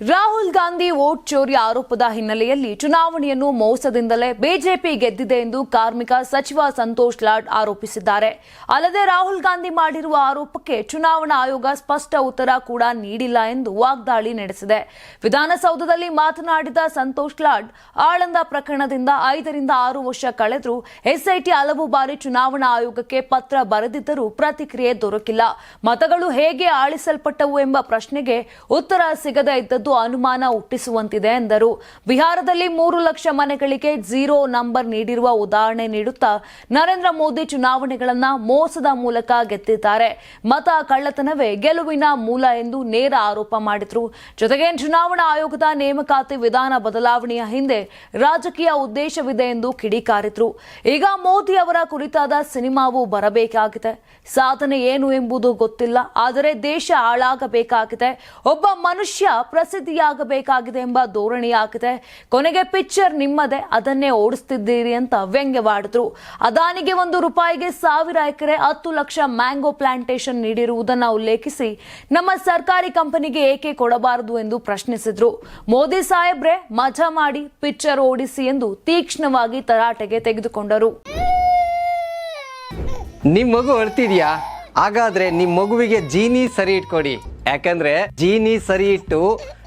Rahul Gandhi vote ಚೋರಿ ಆರೋಪದ ಹಿನ್ನೆಲೆಯಲ್ಲಿ ಚುನಾವಣೆಯನ್ನು ಮೋಸದಿಂದಲೇ ಬಿಜೆಪಿ ಗೆದ್ದಿದೆ ಎಂದು ಕಾರ್ಮಿಕ ಸಚಿವ ಸಂತೋಷ್ ಲಾಡ್ ಆರೋಪಿಸಿದ್ದಾರೆ. ಅಲ್ಲದೆ ರಾಹುಲ್ ಗಾಂಧಿ ಮಾಡಿರುವ ಆರೋಪಕ್ಕೆ ಚುನಾವಣಾ ಆಯೋಗ ಸ್ಪಷ್ಟ ಉತ್ತರ ಕೂಡ ನೀಡಿಲ್ಲ ಎಂದು ವಾಗ್ದಾಳಿ ನಡೆಸಿದೆ. ವಿಧಾನಸೌಧದಲ್ಲಿ ಮಾತನಾಡಿದ ಸಂತೋಷ್ ಲಾಡ್, ಆಳಂದ ಪ್ರಕರಣದಿಂದ ಐದರಿಂದ ಆರು ವರ್ಷ ಕಳೆದರೂ ಎಸ್ಐಟಿ ಹಲವು ಬಾರಿ ಚುನಾವಣಾ ಆಯೋಗಕ್ಕೆ ಪತ್ರ ಬರೆದಿದ್ದರೂ ಪ್ರತಿಕ್ರಿಯೆ ದೊರಕಿಲ್ಲ. ಮತಗಳು ಹೇಗೆ ಆಳಿಸಲ್ಪಟ್ಟವು ಎಂಬ ಪ್ರಶ್ನೆಗೆ ಉತ್ತರ ಸಿಗದೇ ಇದ್ದದ್ದು ಅನುಮಾನ ಹುಟ್ಟಿಸುವಂತಿದೆ ಎಂದರು. ಬಿಹಾರದಲ್ಲಿ ಮೂರು ಲಕ್ಷ ಮನೆಗಳಿಗೆ ಝೀರೋ ನಂಬರ್ ನೀಡಿರುವ ಉದಾಹರಣೆ ನೀಡುತ್ತಾ ನರೇಂದ್ರ ಮೋದಿ ಚುನಾವಣೆಗಳನ್ನ ಮೋಸದ ಮೂಲಕ ಗೆದ್ದಿದ್ದಾರೆ. ಮತ ಕಳ್ಳತನವೇ ಗೆಲುವಿನ ಮೂಲ ಎಂದು ನೇರ ಆರೋಪ ಮಾಡಿದ್ರು. ಜೊತೆಗೆ ಚುನಾವಣಾ ಆಯೋಗದ ನೇಮಕಾತಿ ವಿಧಾನ ಬದಲಾವಣೆಯ ಹಿಂದೆ ರಾಜಕೀಯ ಉದ್ದೇಶವಿದೆ ಎಂದು ಕಿಡಿಕಾರಿದ್ರು. ಈಗ ಮೋದಿ ಅವರ ಕುರಿತಾದ ಸಿನಿಮಾವು ಬರಬೇಕಾಗಿದೆ. ಸಾಧನೆ ಏನು ಎಂಬುದು ಗೊತ್ತಿಲ್ಲ. ಆದರೆ ದೇಶ ಹಾಳಾಗಬೇಕಾಗಿದೆ. ಒಬ್ಬ ಮನುಷ್ಯ ಪ್ರಸಿದ್ಧಿಯಾಗಬೇಕಾಗಿದೆ ಎಂಬ ಧೋರಣೆಯಾಗಿದೆ ಕೊನೆಗೆ ಪಿಕ್ಚರ್ ನಿಮ್ಮದೇ, ಅದನ್ನೇ ಓಡಿಸ್ತಿದ್ದೀರಿ ಅಂತ ವ್ಯಂಗ್ಯವಾಡಿದ್ರು. ಅದಾನಿಗೆ ಒಂದು ರೂಪಾಯಿಗೆ ಸಾವಿರ ಎಕರೆ, ಹತ್ತು ಲಕ್ಷ ಮ್ಯಾಂಗೋ ಪ್ಲಾಂಟೇಶನ್ ನೀಡಿರುವುದನ್ನು ಉಲ್ಲೇಖಿಸಿ ನಮ್ಮ ಸರ್ಕಾರಿ ಕಂಪನಿಗೆ ಏಕೆ ಕೊಡಬಾರದು ಎಂದು ಪ್ರಶ್ನಿಸಿದ್ರು. ಮೋದಿ ಸಾಹೇಬ್ರೆ, ಮಜಾ ಮಾಡಿ ಪಿಕ್ಚರ್ ಓಡಿಸಿ ಎಂದು ತೀಕ್ಷ್ಣವಾಗಿ ತರಾಟೆಗೆ ತೆಗೆದುಕೊಂಡರು. ನಿಮ್ ಮಗು ಅಳ್ತಿದ್ಯಾ? ಹಾಗಾದ್ರೆ ನಿಮ್ ಮಗುವಿಗೆ ಜೀನಿ ಸರಿ ಇಟ್ಕೊಡಿ. ಯಾಕಂದ್ರೆ ಜೀನಿ ಸರಿ ಇಟ್ಟು